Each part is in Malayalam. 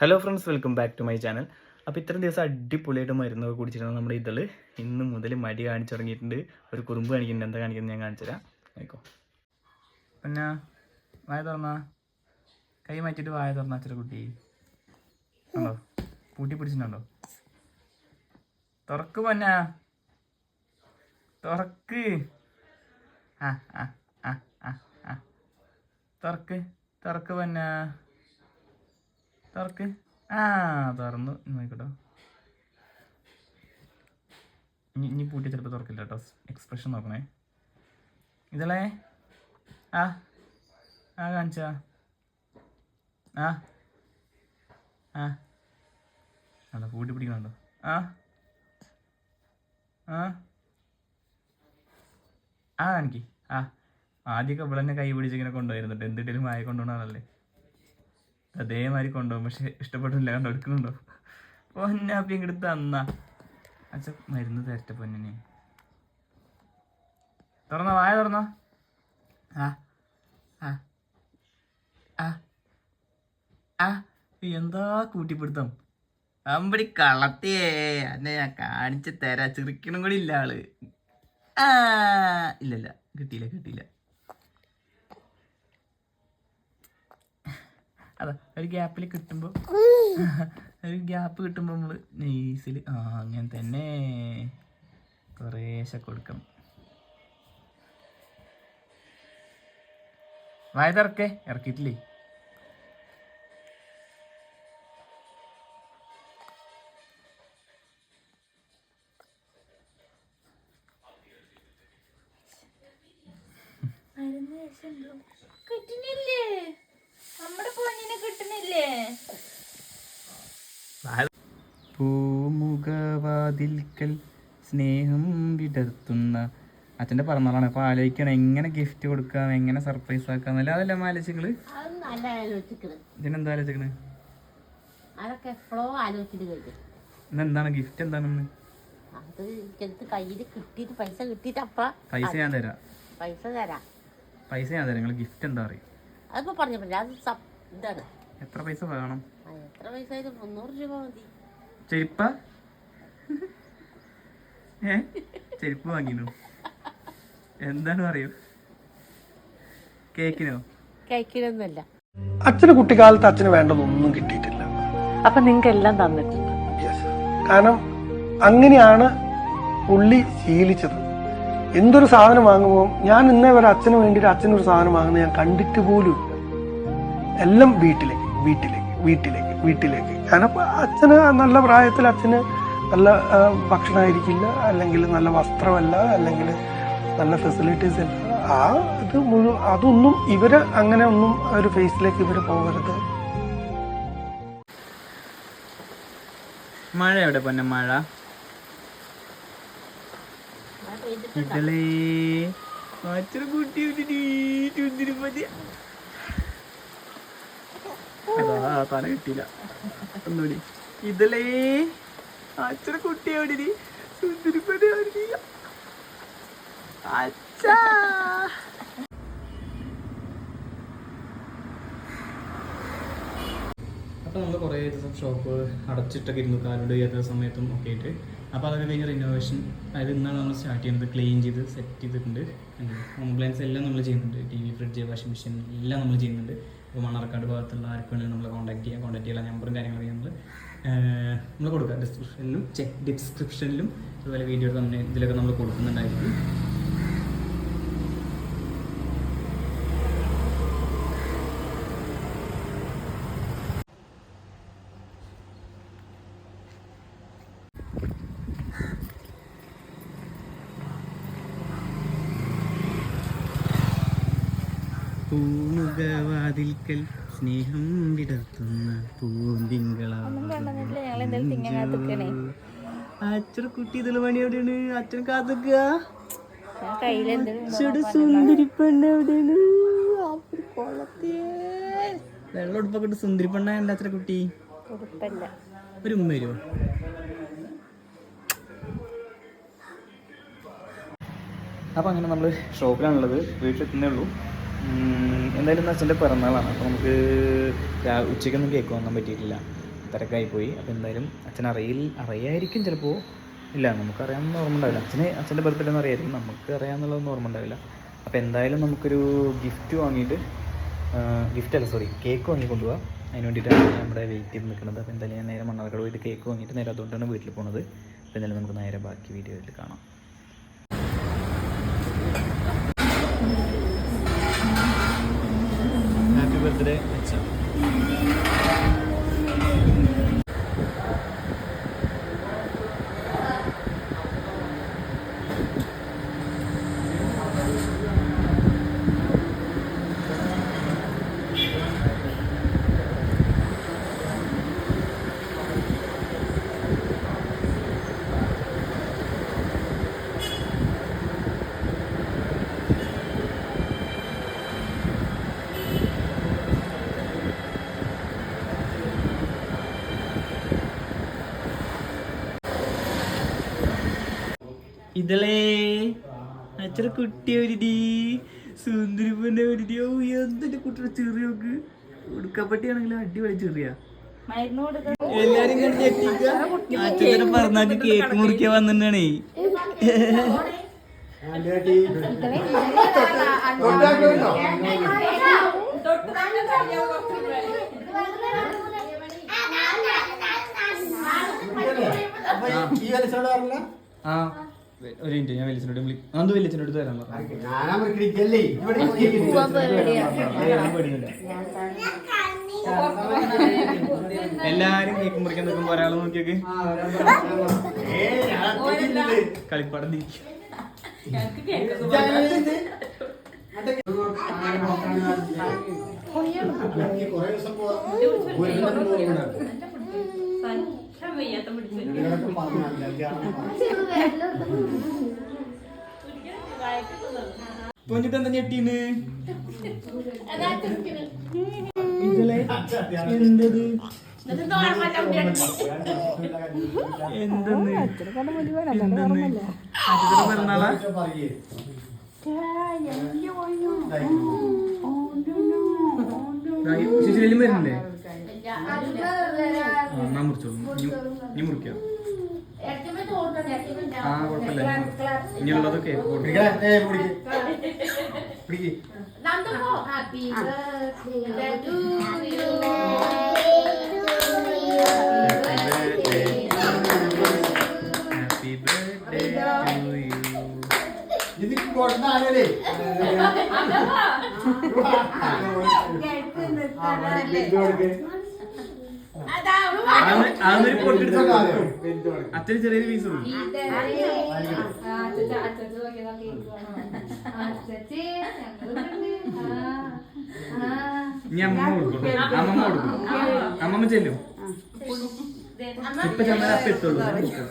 Hello friends welcome back to my channel അപ്പോൾ ഇത്രയും ദിവസം അടിപൊളിയായിട്ട് മരുന്നൊക്കെ കുടിച്ചിരുന്ന നമ്മുടെ ഇതിൽ ഇന്ന് മുതൽ മടി കാണിച്ചു തുടങ്ങിയിട്ടുണ്ട്. ഒരു കുറുമ്പ് കാണിക്കുന്നുണ്ട്. എന്താ കാണിക്കുന്നത് ഞാൻ കാണിച്ചു തരാം. ആയിക്കോ. പിന്നെ വായ തുറന്ന. കൈ മാറ്റിയിട്ട് വായ തുറന്ന അച്ഛന്റെ കുട്ടി. ഉണ്ടോ? പൂട്ടി പിടിച്ചിട്ടുണ്ടോ? തുറക്ക് പൊന്ന. തുറക്ക്. ആ ആ ആ ആ. തുറക്ക് തുറക്ക് പൊന്ന. തുറക്ക്. ആ തുറന്നു. നോക്കട്ടോ ഇനി ഇനി പൂട്ടി ചിലപ്പോൾ തുറക്കില്ല കേട്ടോ. എക്സ്പ്രഷൻ നോക്കണേ. ഇതല്ലേ? ആ ആ കാണിച്ച. ആ ആ. അല്ല പൂട്ടി പിടിക്കണുണ്ടോ? ആ ആ. ആ കാണിക്ക്. ആ. ആദ്യമൊക്കെ ഇവിടെ തന്നെ കൈ പിടിച്ചിങ്ങനെ കൊണ്ടുപോയിരുന്നുണ്ട് എന്തിട്ടേലും ആയി കൊണ്ടുപോകണല്ലേ അതേമാതിരി കൊണ്ടുപോകും. പക്ഷെ ഇഷ്ടപ്പെട്ടില്ല. കണ്ടോ? എടുക്കുന്നുണ്ടോ? പൊന്നാപ്പി ഇങ്ങോട്ട് തന്ന. അച്ഛ മരുന്ന് തരട്ടെ പൊന്നിനെ. തുറന്ന വായ തുറന്ന. ആ ആ ആ ആ. എന്താ കൂട്ടിപ്പിടുത്തം? അമ്പടി കളത്തിയേ. അന്നെ ഞാൻ കാണിച്ച് തരാ. ചെറുക്കണം കൂടി ഇല്ല ആൾ. ആ ഇല്ലല്ല കിട്ടിയില്ല കിട്ടിയില്ല. അതാ ഒരു ഗ്യാപ്പിൽ കിട്ടുമ്പോൾ ഒരു ഗ്യാപ്പ് കിട്ടുമ്പോൾ നമ്മൾ നെയ്സിൽ ആ അങ്ങനെ തന്നെ. കുറേശ്ശെ കൊടുക്കണം. വായതിറക്കേ ഇറക്കിയിട്ടില്ലേ? പൂമുഖവാതിൽക്കൽ സ്നേഹം വിടർത്തുന്ന അച്ഛന്റെ പറഞ്ഞാലാണ് അപ്പോൾ ആലോചിക്കണം എങ്ങനെ ഗിഫ്റ്റ് കൊടുക്കാം എങ്ങനെ സർപ്രൈസ് ആക്കാം എന്നല്ല. അതല്ല ആലോചിച്ചങ്ങൾ അത് നല്ല ആലോചിക്കണ്. ഇതിനെന്താ ആലോചിക്കണ്? അതൊക്കെ എപ്പോഴോ ആലോചിച്ചിട്ട് കഴിഞ്ഞു ഇന്ന് എന്താണ് ഗിഫ്റ്റ് എന്താണെന്ന് പൈസ ഞാൻ തരാം. പൈസ തരാം. പൈസ ഞാൻ തരാം. നിങ്ങൾ ഗിഫ്റ്റ് എന്താ അറിയും അതിപ്പോ പറഞ്ഞു പറ്റില്ല അത് ഇതാണ്. എത്ര പൈസ വേണം? എത്ര പൈസ മുന്നൂറ് രൂപ മതി. ചെരുപ്പ? ഏ? ചെരുപ്പ് വാങ്ങിനു. എന്താണ് പറയൂ? കേക്കിനോ? കേക്കിനൊന്നുമല്ല. അച്ഛന് കുട്ടിക്കാലത്ത് അച്ഛന് വേണ്ടതൊന്നും കിട്ടിയിട്ടില്ല. അപ്പൊ നിങ്ങൾക്ക് എല്ലാം തന്നിട്ടുണ്ട്. Yes. കാരണം അങ്ങനെയാണ് പുള്ളി ശീലിച്ചത്. എന്തൊരു സാധനം വാങ്ങുമ്പോൾ ഞാൻ ഇന്നേ വരെ അച്ഛന് വേണ്ടിയിട്ട് അച്ഛനൊരു സാധനം വാങ്ങുന്നത് ഞാൻ കണ്ടിട്ട് പോലും ഇല്ല. എല്ലാം വീട്ടിലേക്ക് വീട്ടിലേക്ക് വീട്ടിലേക്ക്. വീട്ടിലേക്ക്. കാരണം അച്ഛന് നല്ല പ്രായത്തിൽ അച്ഛന് നല്ല ഭക്ഷണമായിരിക്കില്ല അല്ലെങ്കിൽ നല്ല വസ്ത്രമല്ല അല്ലെങ്കിൽ നല്ല ഫെസിലിറ്റീസ് ഇല്ല. ആ ഇത് മുഴുവൻ അതൊന്നും ഇവർ അങ്ങനെ ഒന്നും ഒരു ഫേസിലേക്ക് ഇവർ പോകരുത്. മഴ എവിടെ പൊന്നെ മഴ? ഇതളേ കുട്ടി അതാ തല കിട്ടിയില്ല. ഒന്നുകൂടി. ഇതിലേ അച്ഛനെ കുട്ടി എവിടെ സുന്ദരിപ്പതി അച്ഛാ. അപ്പോൾ നമ്മൾ കുറേ ദിവസം ഷോപ്പ് അടച്ചിട്ടൊക്കെ ഇരുന്നു ചെയ്യാത്ത സമയത്തും ഒക്കെ ആയിട്ട് അപ്പോൾ അതൊക്കെ കഴിഞ്ഞ് റിനോവേഷൻ അതായത് ഇന്നാണ് നമ്മൾ സ്റ്റാർട്ട് ചെയ്യുന്നത്. ക്ലീൻ ചെയ്ത് സെറ്റ് ചെയ്തിട്ടുണ്ട്. ഹോം പ്ലാൻസ് എല്ലാം നമ്മൾ ചെയ്യുന്നുണ്ട്. T V fridge washing machine എല്ലാം നമ്മൾ ചെയ്യുന്നുണ്ട്. അപ്പോൾ മണ്ണാർക്കാട് ഭാഗത്തുള്ള ആർക്ക് വേണമെങ്കിലും നമ്മൾ കോൺടാക്ട് ചെയ്യാം. കോൺടാക്ട് ചെയ്യാൻ നമ്പറും കാര്യങ്ങളൊക്കെ നമ്മൾ നമ്മൾ കൊടുക്കാം. ഡിസ്ക്രിപ്ഷനിലും ചെക്ക് ഡിസ്ക്രിപ്ഷനിലും അതുപോലെ വീഡിയോ തന്നെ ഇതിലൊക്കെ നമ്മൾ കൊടുക്കുന്നുണ്ടായിരിക്കും. പൂമുഖവാതിൽക്കൽ സ്നേഹം വിടർത്തുന്ന അച്ഛൻ കുട്ടി ഇതിൽ മണി എവിടെയാണ് അച്ഛൻ കാത്തുക്കുക സുന്ദരി പെണ്ണ് എവിടെയാണ്? വെള്ളം ഉടുപ്പൊക്കെ ഇട്ട് സുന്ദരി പെണ്ണ എന്റെ അച്ഛനെ കുട്ടി ഒരു ഉമ്മ വരുമോ അപ്പോൾ അങ്ങനെ നമ്മൾ ഷോപ്പിലാണുള്ളത്. വീട്ടിലെത്തുന്നേ ഉള്ളൂ. എന്തായാലും ഇന്ന് അച്ഛന്റെ പിറന്നാളാണ്. അപ്പോൾ നമുക്ക് ഉച്ചയ്ക്കൊന്നും കേക്ക് വാങ്ങാൻ പറ്റിയിട്ടില്ല. തിരക്കായി പോയി. അപ്പോൾ എന്തായാലും അച്ഛൻ അറിയിൽ അറിയായിരിക്കും ചിലപ്പോൾ ഇല്ല നമുക്കറിയാമെന്ന് ഓർമ്മ ഉണ്ടാവില്ല. അച്ഛന് അച്ഛന്റെ ബർത്ത്ഡേ എന്ന് അറിയായിരിക്കും നമുക്ക് അറിയാമെന്നുള്ളതൊന്നും ഓർമ്മ ഉണ്ടാവില്ല. അപ്പോൾ എന്തായാലും നമുക്കൊരു ഗിഫ്റ്റ് വാങ്ങിയിട്ട് ഗിഫ്റ്റ് അല്ല സോറി കേക്ക് വാങ്ങി കൊണ്ടുപോകാം അതിന് വേണ്ടിയിട്ടാണ് നമ്മുടെ വെയിറ്റ് ചെയ്ത് നിൽക്കുന്നത്. അപ്പോൾ എന്തായാലും ഞാൻ നേരെ മണ്ണാർക്കാട് പോയിട്ട് കേക്ക് വാങ്ങിയിട്ട് നേരെ അതുകൊണ്ടാണ് വീട്ടിൽ പോകുന്നത് അപ്പോൾ എന്തായാലും നമുക്ക് നേരെ ബാക്കി വീഡിയോയിൽ കാണാം. ഹാപ്പി ബർത്ത്ഡേ ഇതളേ. അച്ഛനെ കുട്ടിയെ ഒരുടി. സുന്ദരി പെണ്ണ ഒരുടി. ഓ എന്തിന്റെ കുട്ടിയുടെ ചെറിയ നോക്ക്. ഉടുക്കപ്പട്ടിയാണെങ്കിലും അടിപൊളി ചെറിയ. എല്ലാരും കണ്ട്. അച്ഛനെ പറഞ്ഞാക്ക് കേക്ക് മുറിക്കാൻ വന്നിട്ടാണേ. ആ. ഒരു മിനിറ്റ് ഞാൻ വലിച്ചനോട് വിളി അത് വലിച്ചനോട് തരാൻ പറഞ്ഞു. ഞാൻ പേടിയൊന്നുമില്ല. എല്ലാരും കേക്ക് മുറിക്കാൻ നിൽക്കുമ്പോ ഒരാളെ നോക്കിയൊക്കെ. കളിപ്പാടം തിരിക്കും പൊന്നിട്ട് എന്താ ഞെട്ടീന്ന്? ഇതിലെ എന്തത്? എന്തെന്ന്? എന്തെന്ന്? അച്ഛനെ പിറന്നാളാ? ശിശുലെല്ലാം വരുന്നില്ലേ? മുറിച്ചോളൂ ഇനി- മുറിക്കാം ആ കുഴപ്പമില്ല ഇനിയുള്ളത് കേക്ക് കൊടുക്കാം അച്ഛന് ചെറിയൊരു പീസ് ഇനി അമ്മമ്മ കൊടുക്കും. അമ്മമ്മ കൊടുക്കും. അമ്മമ്മ ചെല്ലും. ഇപ്പൊ ചെന്നാൽ അപ്പൊ എത്തുള്ളൂ ഞാൻ കൊടുക്കാം.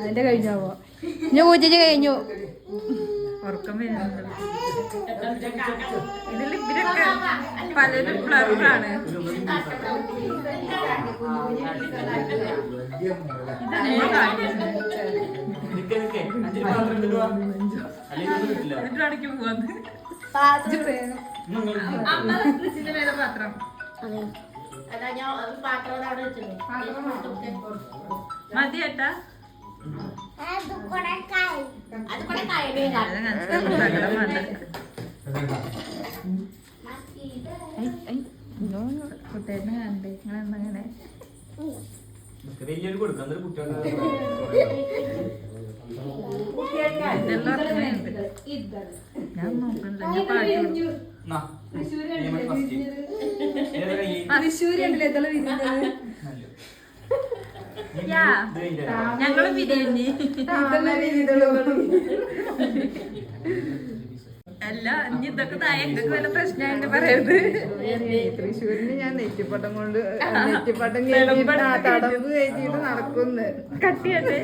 അതിന്റെ കഴിഞ്ഞാവോ? ഞാൻ പൂജ കഴിഞ്ഞു. ഉറക്കം വരുന്നുണ്ട്. ഇതിൽ ഇവരൊക്കെ പലരും പോവാന്ന് ഫ്രിഡ്ജിന്റെ മേലെ പാത്രം മതി ഏട്ടാ. കുട്ടേനെ കണ്ടേ നിങ്ങളെന്നങ്ങനെ വലിയൊരു കൊടുക്കാം അതൊരു കുട്ടികൾക്ക് ഇതെല്ലാം ഓർമ്മയുണ്ട്. ഞാൻ നോക്കണ്ട ഞാൻ പാട്ട് കൊടുക്കും. നാ. ഞങ്ങൾ ബിരിയാണി അല്ല ഇനി ഇതൊക്കെ തായൊക്കെ വല്ല പ്രശ്നമായിട്ട് പറയരുത്. തൃശ്ശൂരിന് ഞാൻ നെറ്റിപ്പട്ടം കൊണ്ട് നെറ്റിപ്പട്ടം കഴിഞ്ഞിട്ട് ആ കഴിഞ്ഞിട്ട് നടക്കുന്നു. കട്ടിയല്ലേ?